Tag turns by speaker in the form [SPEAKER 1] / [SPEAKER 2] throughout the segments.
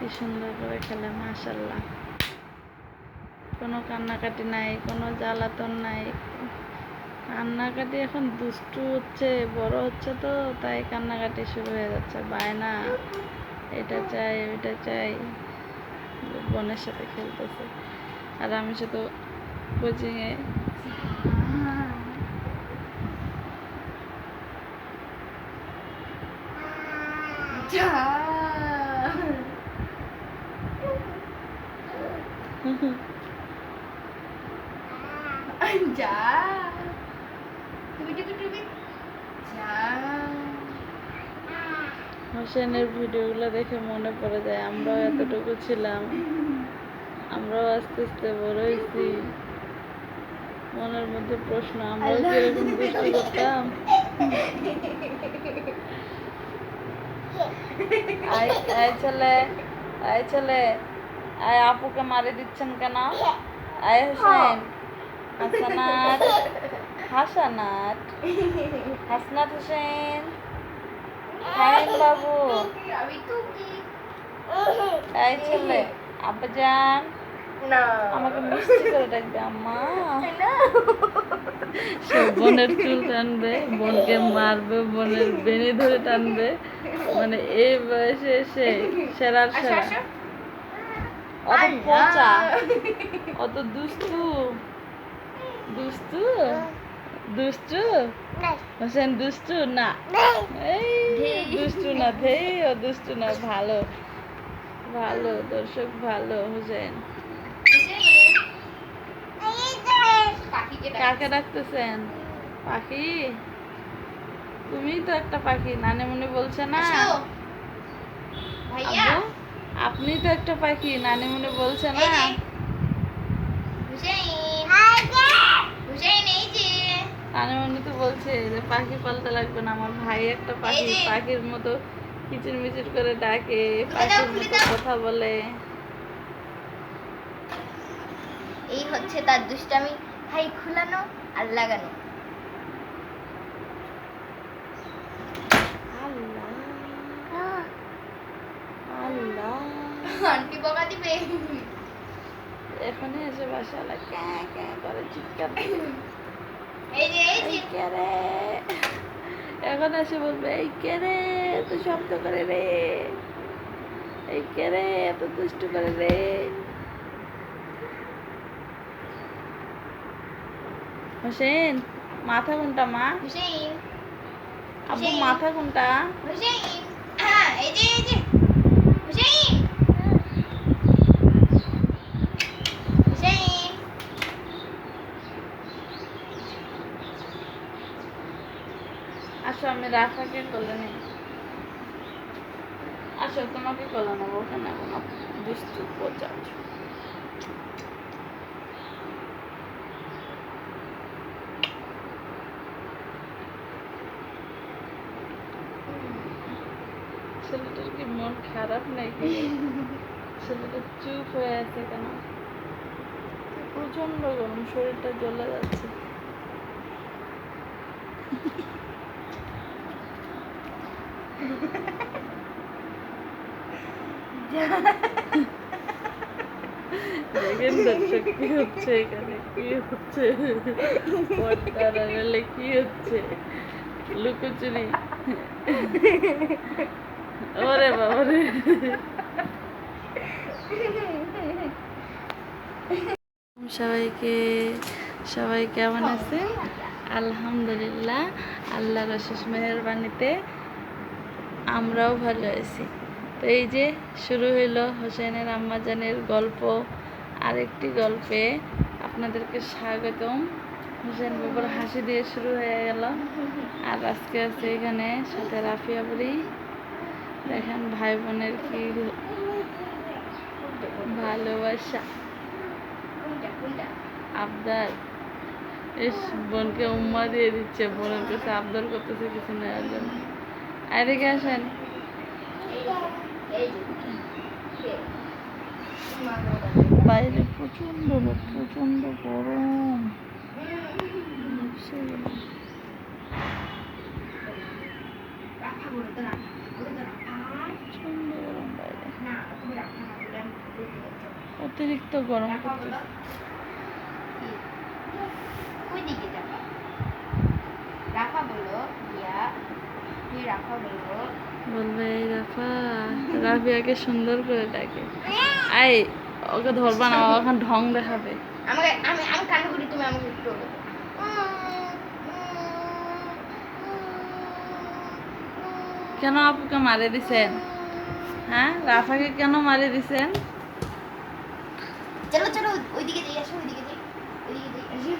[SPEAKER 1] কি সুন্দর করে খেলে মাশাল্লাহ কোনো কান্নাকাটি নাই, কোনো জ্বালাতন নাই। কান্নাকাটি এখন দুষ্টু হচ্ছে, বড় হচ্ছে তো, তাই কান্নাকাটি শুরু হয়ে যাচ্ছে। বায়না এটা চাই, ওইটা চাই। বোনের সাথে খেলতেছে। আর আমি শুধু কোচিংয়ে
[SPEAKER 2] যা
[SPEAKER 1] হোসেনের ভিডিওগুলো দেখে মনে পড়ে যায় আমরাও এতটুকু ছিলাম। আমরাও আস্তে আস্তে বড় হয়েছি। মনের মধ্যে প্রশ্ন আমরাও
[SPEAKER 2] আল্লাহ।
[SPEAKER 1] কীরকম দুষ্টু করতাম? আয় আয় ছেলে আয় ছেলে। আয় আপুকে মারি দিচ্ছেন কেন? আয় হোসেন হাসানাত হাসানাত হাসনাত হোসেন বাবু। এই ছেলে আব্বাজান
[SPEAKER 2] না।
[SPEAKER 1] আমাকে মিষ্টি করে ডাকবে আম্মা। সে বোনের চুল টানবে বোনকে মারবে বোনের বেনি ধরে টানবে। মানে এই বয়সে এসে সেরার সেরা। অত। পচা অত দুষ্টু। দুষ্টু? দুষ্টু? হোসেন দুষ্টু না। এই দুষ্টু না ধেই ও দুষ্টু না ভালো। ভালো দর্শক ভালো হোসেন কাকে ডাকতেছেন? পাখি? তুমি তো একটা পাখি নানে মুনি বলছে না। আপনি তো একটা পাখি নানে মুনি বলছে না
[SPEAKER 2] এই যে। হুসেইন হুসেইন এই যে
[SPEAKER 1] নানি মুনি তো বলছে যে পাখি পালতে লাগবে না আমার ভাই একটা পাখি পাখির মতো কিচির মিচির করে ডাকে পাখির মতো কথা বলে।
[SPEAKER 2] এই হচ্ছে তার দুষ্টামি। হাই খুলানো আর লাগানো।
[SPEAKER 1] আল্লাহ। আল্লাহ।
[SPEAKER 2] আন্টি বকা দিবে।
[SPEAKER 1] এখনই এসে বাসালা ক্যাঁ ক্যাঁ করে চিৎকার রে? এখন এসে বলবে এই কে রে? এত শব্দ করে রে। এই কে রে? এত দুষ্ট করে রে। হোসেন মাথা কোনটা মা?
[SPEAKER 2] হুসেইন
[SPEAKER 1] আব্বু মাথা কোনটা?
[SPEAKER 2] হুসেইন হ্যাঁ এই যে এই যে।
[SPEAKER 1] আসো, আমি রাফাকে কোলে নেই আসো। তোমাকে কোলে নেব ওখানে নেব না। দুষ্টু ছেলেটার কি মন খারাপ নাকি? ছেলেটা চুপ হয়ে আছে কেন? প্রচণ্ড গরম, শরীরটা জ্বলে যাচ্ছে। দেখেন কি হচ্ছে এখানে কি হচ্ছে কি হচ্ছে লুকোচুরি ওরে বাবারে সবাইকে, সবাই কেমন আছে আলহামদুলিল্লাহ, আল্লাহর অশেষ মেহরবানিতে আমরাও ভালো আছি। তো এই যে শুরু হইল হোসেনের আম্মাজানের গল্প। আরেকটি গল্পে আপনাদেরকে স্বাগতম। হোসেন বাবার হাসি দিয়ে শুরু হয়ে গেল। আর আজকে আছে এখানে সাথে রাফিয়া বুড়ি দেখেন ভাই বোনের কি ভালোবাসা। আবদার। বোনকে উম্মা দিয়ে দিচ্ছে। বোনের কাছে আবদার করতেছে কিছু নেওয়ার জন্য। এদিকে আসেন বাইরে প্রচণ্ড রোদ প্রচণ্ড গরম।
[SPEAKER 2] রাখা বলতো না বলতো না
[SPEAKER 1] প্রচণ্ড গরম বাইরে
[SPEAKER 2] না তুমি রাখো
[SPEAKER 1] অতিরিক্ত গরম করতে
[SPEAKER 2] কি? ওই দিকে যাবা রাফা বলো ইয়া তুই রাফা বলো
[SPEAKER 1] বলবে এই রাফা রাফিয়াকে সুন্দর করে ডাকে। আই ওকে ধরবা না ও এখন ঢং দেখাবে।
[SPEAKER 2] আমাকে আমি আমি করি তুমি আমাকে একটু
[SPEAKER 1] কেন আপুকে মারে দিছেন? হ্যাঁ রাফাকে কেন মারে দিছেন?
[SPEAKER 2] চলো চলো ওইদিকে যাই আসো ওইদিকে যাই ওইদিকে যাই আসো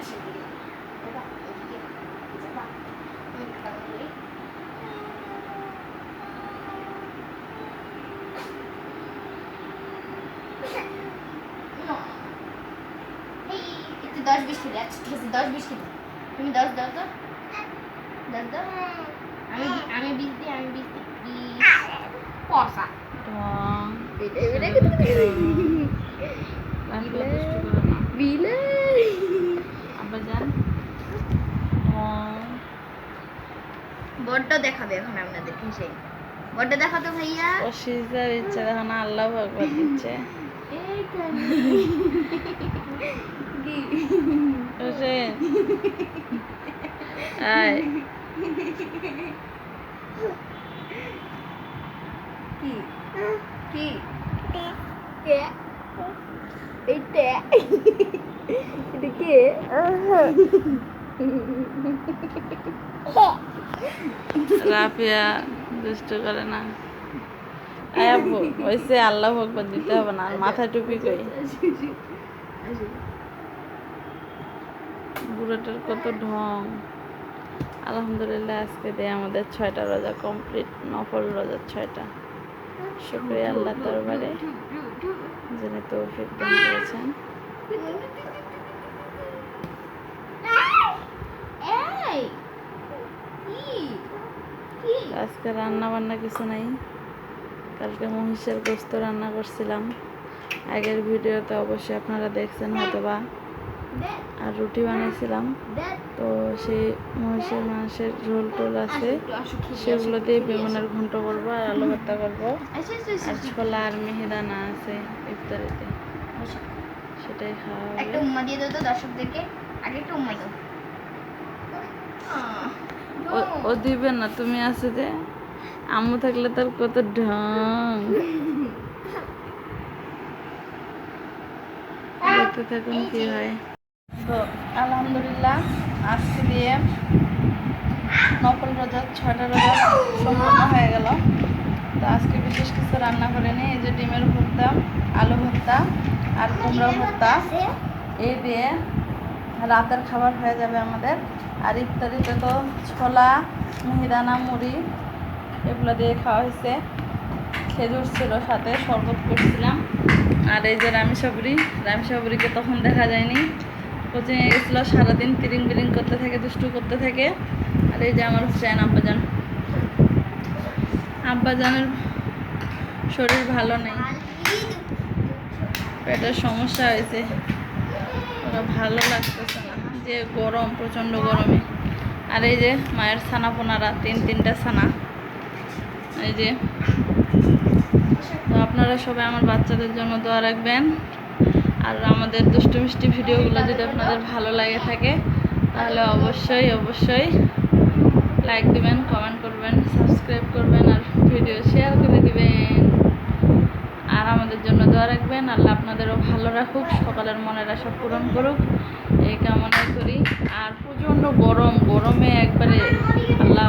[SPEAKER 2] আসো ওইদিকে। যাবা, ওইদিকে। যাবা। আমি একটু কান্না করি। No. এই, একটু দশ বিশ খেলে আচ্ছা ঠিক আছে দশ বিশ খেলে তুমি দশ দাও তো। দশ দাও। আমি আমি বিশ দিই আমি বিশ দিই। বড্ড দেখাবে এখন আপনাদেরকে সেই। বড্ড দেখাতো ভাইয়া?
[SPEAKER 1] ইচ্ছা দেখো না আল্লাহ ভগবান দিচ্ছে। হোসেন আয়
[SPEAKER 2] কি কি কে এইটা এটা কে
[SPEAKER 1] রাফিয়া দুষ্ট করে না। আয় আব্বু ওইসে আল্লাহ ভগবান দিতে হবে না আর মাথায় টুপি কই? বুড়োটার কত ঢং। আলহামদুলিল্লাহ আজকে দিয়ে আমাদের ছয়টা রোজা কমপ্লিট নফল রোজার ছয়টা। শুক্রিয়া আল্লাহ দরবারে যিনি তৌফিক দান করেছেন। আজকে রান্না বান্না কিছু নাই। কালকে মহিষের গোস্ত রান্না করছিলাম। আগের ভিডিওতে অবশ্যই আপনারা দেখছেন হয়তো বা আর রুটি বানিয়েছিলাম। তো সেই মহিষের মাংসের ঝোল টোল আছে। সেগুলো দিয়ে বেগুনের ঘন্ট করব আর আলু ভর্তা করব। আর ছোলা আর মেহেদানা আছে ইফতারিতে। সেটাই খাওয়া
[SPEAKER 2] একটা উম্মা দিয়ে দাও তো দর্শকদেরকে আগে একটা উম্মা দাও
[SPEAKER 1] ও দিবে না, তুমি আছে যে। আম্মু থাকলে তার কত ঢং। দেখতে থাকুন কি হয়। তো আলহামদুলিল্লাহ, আজকে দিয়ে নকল রোজা ছয়টা রোজা সম্পূর্ণ হয়ে গেল। তো আজকে বিশেষ কিছু রান্না করে নিই, এই যে ডিমের ভর্তা, আলু ভর্তা আর কুমড়ো ভর্তা। এই দিয়ে রাতের খাবার হয়ে যাবে আমাদের। আর ইফতারিতে তো ছোলা, মিহিদানা, মুড়ি, এগুলো দিয়ে খাওয়া হয়েছে। খেজুর ছিল সাথে, শরবত করছিলাম। আর এই যে রামি সাবরি তখন দেখা যায়নি। কোচিংয়ে গেছিল সারাদিন তিরিং বিরিং করতে থাকে, দুষ্টু করতে থাকে। আর এই যে আমার হুসেন আব্বাজান। আব্বাজানের শরীর ভালো নেই। পেটের সমস্যা হয়েছে। ওরা ভালো লাগতেছে না। যে গরম, প্রচণ্ড গরমে। আর এই যে মায়ের ছানা পোনারা, তিন, তিনটা ছানা। এই যে। তো আপনারা সবাই আমার বাচ্চাদের জন্য দোয়া রাখবেন। আর আমাদের দুষ্টু মিষ্টি ভিডিওগুলো যদি আপনাদের ভালো লাগে থাকে, তাহলে অবশ্যই অবশ্যই লাইক দিবেন কমেন্ট করবেন সাবস্ক্রাইব করবেন আর ভিডিও শেয়ার করে দিবেন। আর আমাদের জন্য দোয়া রাখবেন, আল্লাহ আপনাদেরও ভালো রাখুক, সকালের মনের আশা পূরণ করুক, এই কামনা করি। আর প্রচণ্ড গরম, গরমে একবারে আল্লাহ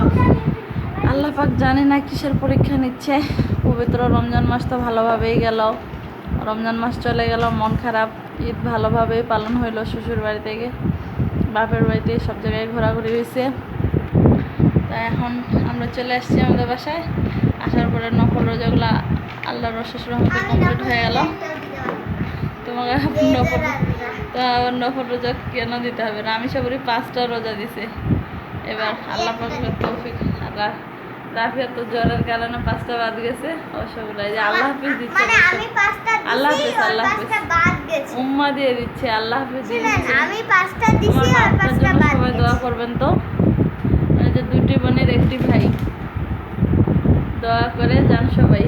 [SPEAKER 1] আল্লাহ পাক জানি না কিসের পরীক্ষা নিচ্ছে। পবিত্র রমজান মাস তো ভালোভাবেই গেল। রমজান মাস চলে গেল, মন খারাপ। ঈদ ভালোভাবেই পালন হইল শ্বশুর বাড়ি থেকে। বাপের বাড়িতে সব জায়গায় ঘোরাঘুরি হয়েছে তা এখন আমরা চলে আসছি আমাদের বাসায়। আসার পরে নকল রোজাগুলো আল্লাহ রসেস রহমতে কমপ্লিট হয়ে গেল। তোমাকে নফল তো আবার নফল রোজা কেন দিতে হবে না? আমি সবারই পাঁচটা রোজা দিছে। এবার আল্লাহ তৌফিক রা- রাফিয়া তো জ্বরের কারণে পাঁচটা বাদ গেছে অসগুলো যে আল্লাহ হাফিজ দিচ্ছে
[SPEAKER 2] মানে
[SPEAKER 1] আল্লাহ হাফিজ আল্লাহ হাফেজ। উম্মা দিয়ে দিচ্ছে আল্লাহ হাফিজ
[SPEAKER 2] আমি পাঁচটা দিছি আর পাঁচটা বাদ
[SPEAKER 1] সবাই দোয়া করবেন তো। যে দুটি বোনের একটি ভাই। দোয়া করে যান সবাই।